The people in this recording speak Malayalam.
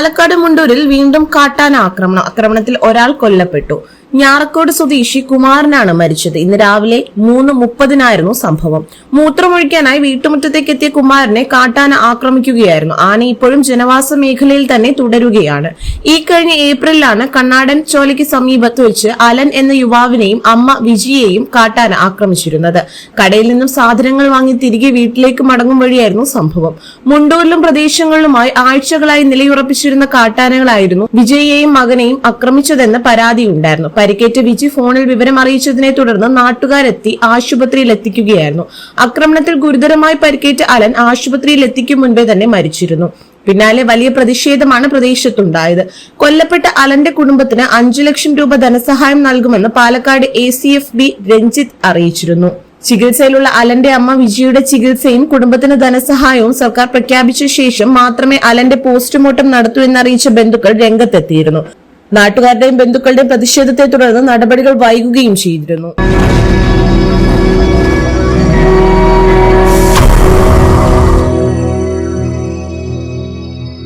പാലക്കാട് മുണ്ടൂരിൽ വീണ്ടും കാട്ടാന ആക്രമണം. ആക്രമണത്തിൽ ഒരാൾ കൊല്ലപ്പെട്ടു. ഞാറക്കോട് സ്വദേശി കുമാരനാണ് മരിച്ചത്. ഇന്ന് രാവിലെ മൂന്ന് മുപ്പതിനായിരുന്നു സംഭവം. മൂത്രമൊഴിക്കാനായി വീട്ടുമുറ്റത്തേക്ക് എത്തിയ കുമാരനെ കാട്ടാന ആക്രമിക്കുകയായിരുന്നു. ആന ഇപ്പോഴും ജനവാസ മേഖലയിൽ തന്നെ തുടരുകയാണ്. ഈ കഴിഞ്ഞ ഏപ്രിലാണ് കണ്ണാടൻ ചോലയ്ക്ക് സമീപത്ത് വെച്ച് അലൻ എന്ന യുവാവിനെയും അമ്മ വിജിയെയും കാട്ടാന ആക്രമിച്ചിരുന്നത്. കടയിൽ നിന്നും സാധനങ്ങൾ വാങ്ങി തിരികെ വീട്ടിലേക്ക് മടങ്ങും വഴിയായിരുന്നു സംഭവം. മുണ്ടൂരിലും പ്രദേശങ്ങളിലുമായി ആഴ്ചകളായി നിലയുറപ്പിച്ചിരുന്ന കാട്ടാനകളായിരുന്നു വിജയെയും മകനെയും ആക്രമിച്ചതെന്ന് പരാതിയുണ്ടായിരുന്നു. പരിക്കേറ്റ വിജി ഫോണിൽ വിവരം അറിയിച്ചതിനെ തുടർന്ന് നാട്ടുകാരെത്തി ആശുപത്രിയിൽ എത്തിക്കുകയായിരുന്നു ആക്രമണത്തിൽ ഗുരുതരമായി പരിക്കേറ്റ അലൻ ആശുപത്രിയിൽ എത്തിക്കും മുൻപേ തന്നെ മരിച്ചിരുന്നു. പിന്നാലെ വലിയ പ്രതിഷേധമാണ് പ്രദേശത്തുണ്ടായത്. കൊല്ലപ്പെട്ട അലന്റെ കുടുംബത്തിന് അഞ്ചു ലക്ഷം രൂപ ധനസഹായം നൽകുമെന്ന് Palakkad A C F B Ranjith അറിയിച്ചിരുന്നു. ചികിത്സയിലുള്ള അലന്റെ അമ്മ വിജിയുടെ ചികിത്സയും കുടുംബത്തിന് ധനസഹായവും സർക്കാർ പ്രഖ്യാപിച്ച ശേഷം മാത്രമേ അലന്റെ പോസ്റ്റ്മോർട്ടം നടത്തൂ എന്നറിയിച്ച ബന്ധുക്കൾ രംഗത്തെത്തിയിരുന്നു. നാട്ടുകാരുടെയും ബന്ധുക്കളുടെയും പ്രതിഷേധത്തെ തുടർന്ന് നടപടികൾ വൈകുകയും ചെയ്തിരുന്നു.